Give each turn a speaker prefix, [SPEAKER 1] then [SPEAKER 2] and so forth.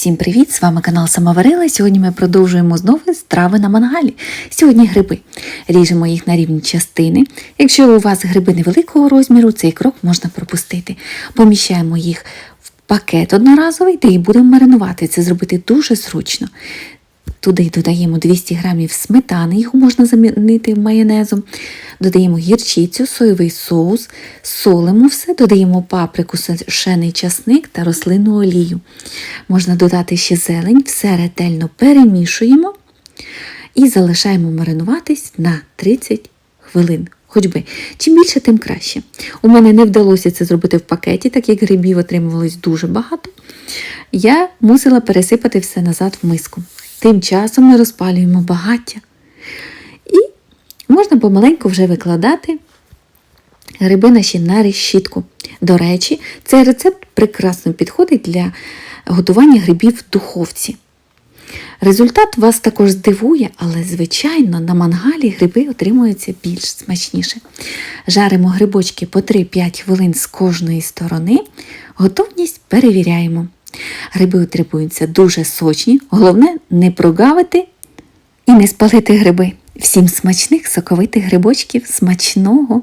[SPEAKER 1] Всім привіт! З вами канал Самоварила. Сьогодні ми продовжуємо знову страви на мангалі. Сьогодні гриби. Ріжемо їх на рівні частини. Якщо у вас гриби невеликого розміру, цей крок можна пропустити. Поміщаємо їх в пакет одноразовий, де і будемо маринувати. Це зробити дуже зручно. Туди додаємо 200 г сметани, його можна замінити майонезом. Додаємо гірчицю, соєвий соус, солимо все, додаємо паприку, сушений часник та рослинну олію. Можна додати ще зелень, все ретельно перемішуємо і залишаємо маринуватись на 30 хвилин. Хоч би, чим більше, тим краще. У мене не вдалося це зробити в пакеті, так як грибів отримувалось дуже багато. Я мусила пересипати все назад в миску. Тим часом ми розпалюємо багаття. І можна помаленьку вже викладати гриби наші на решітку. До речі, цей рецепт прекрасно підходить для готування грибів в духовці. Результат вас також здивує, але, звичайно, на мангалі гриби отримуються більш смачніше. Жаримо грибочки по 3-5 хвилин з кожної сторони, готовність перевіряємо. Гриби отримуються дуже сочні, головне не прогавити і не спалити гриби. Всім смачних соковитих грибочків, смачного!